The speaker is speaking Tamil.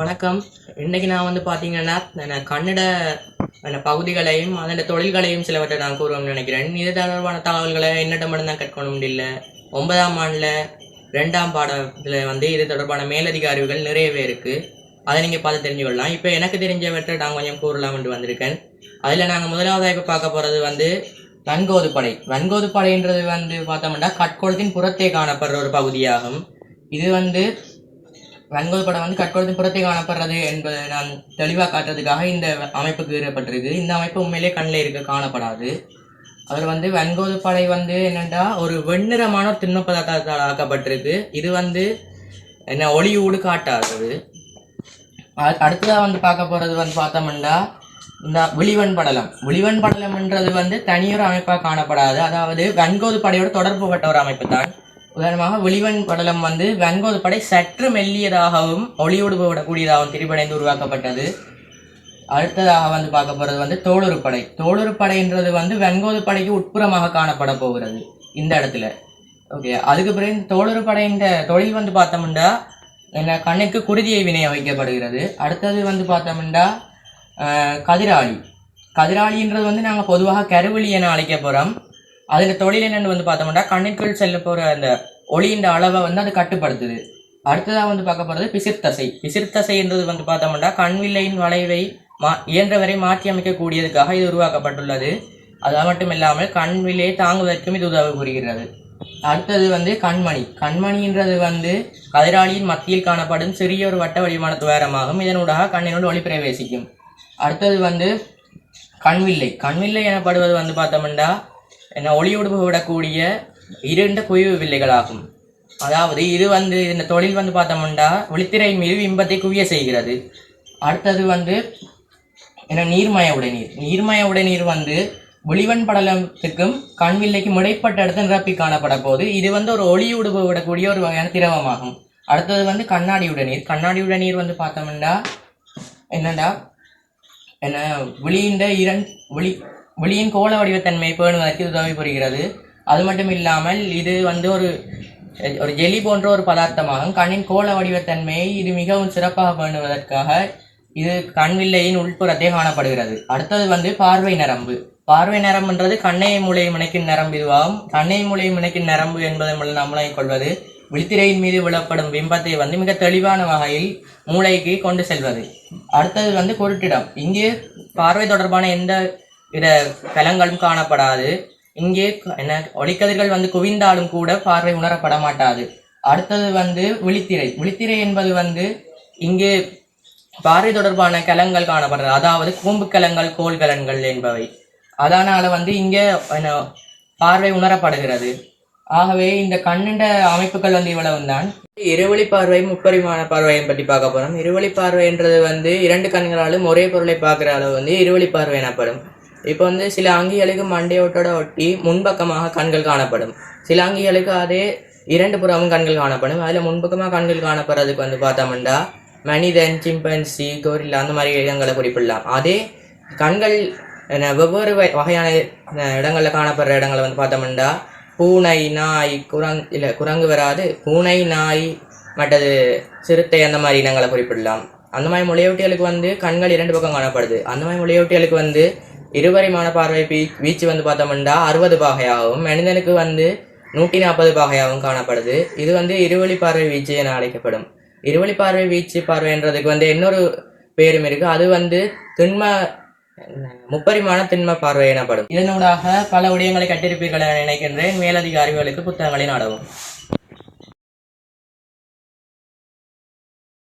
வணக்கம். இன்னைக்கு நான் வந்து பார்த்தீங்கன்னா கன்னட பகுதிகளையும் அதோட தொழில்களையும் சிலவற்றை நான் கூறுவோம்னு நினைக்கிறேன். இது தொடர்பான தகவல்களை என்னிடம் மட்டும்தான் கற்கணும் முடியல. ஒன்பதாம் ஆண்டில் ரெண்டாம் பாடத்தில் வந்து இது தொடர்பான மேலதிக அறிவுகள் நிறையவே இருக்குது அதை நீங்கள் பார்த்து தெரிஞ்சுக்கொள்ளலாம். இப்போ எனக்கு தெரிஞ்சவற்றை நான் கொஞ்சம் கூறலாம்னு வந்திருக்கேன். அதில் நாங்கள் முதலாவதாக இப்போ பார்க்க போகிறது வந்து வன்கோது படை. வன்கோது படைன்றது வந்து பார்த்தோம்னா கட்கோளத்தின் புறத்தே காணப்படுற ஒரு பகுதியாகும். இது வந்து வன்கோல் படம் வந்து கட்கோளத்தின் புறத்தை காணப்படுறது என்பதை நான் தெளிவாக காட்டுறதுக்காக இந்த அமைப்பு கீறப்பட்டிருக்கு இந்த அமைப்பு உண்மையிலே கண்ணில் இருக்க காணப்படாது. அவர் வந்து வன்கோது படை வந்து என்னென்னா ஒரு வெண்ணிறமான ஒரு திண்ம பதார்த்தத்தால் ஆக்கப்பட்டிருக்கு. இது வந்து என்ன ஒளியூடு காட்டாதது. அ- அடுத்ததாக வந்து பார்க்க போகிறது வந்து பார்த்தோம்னா இந்த விழிவன் படலம். விழிவன் படலம்ன்றது வந்து தனியொரு அமைப்பாக காணப்படாது. அதாவது வன்கோது படையோட தொடர்புபட்ட ஒரு அமைப்பு தான் உதாரணமாக விழிவன் படலம் வந்து வன்கோது படை சற்று மெல்லியதாகவும் ஒளியோடு விடக்கூடியதாகவும் திரிபடைந்து உருவாக்கப்பட்டது. அடுத்ததாக வந்து பார்க்க போகிறது வந்து தோளுரு படை. தோளுரு படைன்றது வந்து வெண்கோது படைக்கு உட்புறமாக காணப்பட போகிறது இந்த இடத்துல. ஓகே அதுக்கு பிறகு இந்த தோளுரு படையின் தொழில் வந்து பார்த்தோம்னா என்ன கண்ணுக்கு குருதியை வினைய வைக்கப்படுகிறது அடுத்தது வந்து பார்த்தோம்னா கதிராளி. கதிராளின்றது வந்து நாங்கள் பொதுவாக கருவெளி என அழைக்க போகிறோம் அதில் தொழில் என்னென்னு வந்து பார்த்தோம்னா கண்ணுக்குள் செல்ல போகிற அந்த ஒளியின் அளவை வந்து அது கட்டுப்படுத்துது. அடுத்ததாக வந்து பார்க்க போகிறது பிசிர்த்தசை. பிசிர்த்தசைன்றது வந்து பார்த்தோம்னா கண்வில்லையின் வளைவை மா இயன்றவரை மாற்றி அமைக்கக்கூடியதுக்காக இது உருவாக்கப்பட்டுள்ளது. அது மட்டும் இல்லாமல் கண்வில்லையை தாங்குவதற்கும் இது உதவி புரிகிறது அடுத்தது வந்து கண்மணி. கண்மணின்றது வந்து கதிராளியின் மத்தியில் காணப்படும் சிறிய ஒரு வட்ட வடிவான துவாரமாகும். இதனூடாக கண்ணினுள் ஒளி பிரவேசிக்கும். அடுத்தது வந்து கண்வில்லை. கண்வில்லை எனப்படுவது வந்து பார்த்தோம்னா என்ன ஒளியோடு விடக்கூடிய இருண்ட குவிவு வில்லைகளாகும். அதாவது இது வந்து இந்த தொழில் வந்து பார்த்தோம்னா ஒளித்திரை மீது இன்பத்தை குவிய செய்கிறது. அடுத்தது வந்து என்ன நீர்மய உடைநீர். நீர்மய உடைநீர் வந்து ஒளிவன் படலத்துக்கும் கண்வில்லைக்கும் இடைப்பட்ட இடத்த நிரப்பி காணப்பட போது இது வந்து ஒரு ஒளியோடு விடக்கூடிய ஒரு வகையான திரவமாகும். அடுத்தது வந்து கண்ணாடி உடைநீர். கண்ணாடி உடைநீர் வந்து பார்த்தோம்னா என்னடா என்ன ஒளியின்ற இரண் ஒளி விழியின் கோள வடிவத்தன்மையை பேணுவதற்கு உதவி புரிகிறது. அது மட்டும் இல்லாமல் இது வந்து ஒரு ஒரு ஜெலி போன்ற ஒரு பதார்த்தமாகும். கண்ணின் கோள வடிவத்தன்மையை இது மிகவும் சிறப்பாக பேணுவதற்காக இது கண்வில்லையின் உள்புறத்தே காணப்படுகிறது. அடுத்தது வந்து பார்வை நரம்பு. பார்வை நரம்புன்றது கண்ணை மூளை முனைக்கும் நரம்பு இதுவாகும். கண்ணை மூளை முனைக்கும் நரம்பு என்பதன் மூலம் நம்மளை கொள்வது. விழித்திரையின் மீது விழப்படும் பிம்பத்தை வந்து மிக தெளிவான வகையில் மூளைக்கு கொண்டு செல்வது. அடுத்தது வந்து குருட்டிடம். இங்கே பார்வை தொடர்பான எந்த வித கலங்களும் காணப்படாது. இங்கே என்ன ஒளிக்கதிர்கள் வந்து குவிந்தாலும் கூட பார்வை உணரப்பட மாட்டாது. அடுத்தது வந்து விழித்திரை. விழித்திரை என்பது வந்து இங்கே பார்வை தொடர்பான கலங்கள் காணப்படுறது அதாவது கூம்பு கலங்கள் கோல் கலன்கள் என்பவை. அதனால வந்து இங்கே என்ன, பார்வை உணரப்படுகிறது. ஆகவே இந்த கண்ணிண்ட அமைப்புகள் வந்து இவ்வளவு தான் இருவழி பார்வை முப்பரிமாண பார்வையை பற்றி பார்க்க போறோம். இருவழி பார்வைன்றது வந்து இரண்டு கண்களாலும் ஒரே பொருளை பார்க்குற அளவு வந்து இருவழி பார்வை எனப்படும். இப்போ வந்து சில அங்கிகளுக்கு மண்டையோட்டோட ஒட்டி முன்பக்கமாக கண்கள் காணப்படும். சில அங்கிகளுக்கு அதே இரண்டு புறமும் கண்கள் காணப்படும். அதில் முன்பக்கமாக கண்கள் காணப்படுறதுக்கு வந்து பார்த்தோம்னா மனிதன் சிம்பன்சி கோரில்லா அந்த மாதிரி இடங்களை குறிப்பிடலாம். அதே கண்கள் என்ன, வெவ்வேறு வகை- வகையான இடங்களில் காணப்படுற இடங்களை வந்து பார்த்தோம்னா பூனை நாய் குரங் இல்லை குரங்கு வராது. பூனை நாய் மற்றது சிறுத்தை அந்த மாதிரி இனங்களை குறிப்பிடலாம். அந்த மாதிரி மொழியொட்டிகளுக்கு வந்து கண்கள் இரண்டு பக்கம் காணப்படுது. அந்த மாதிரி மொழியொட்டிகளுக்கு வந்து இருபரிமாண பார்வை வீச்சு வந்து பார்த்தோம்னா அறுபது பாகையாகவும் மனிதனுக்கு வந்து நூற்றி நாற்பது பாகையாகவும் காணப்படுது. இது வந்து இருவழி பார்வை வீச்சு என அழைக்கப்படும். இருவழி பார்வை வீச்சு பார்வைன்றதுக்கு வந்து இன்னொரு பேரும் இருக்கு. அது வந்து திண்ம முப்பரிமாண திண்ம பார்வை எனப்படும். இதனூடாக பல விடயங்களை கட்டிருப்பீர்கள் என நினைக்கின்றேன். மேலதிக அறிவுகளுக்கு புத்தகங்களை நாடவும்.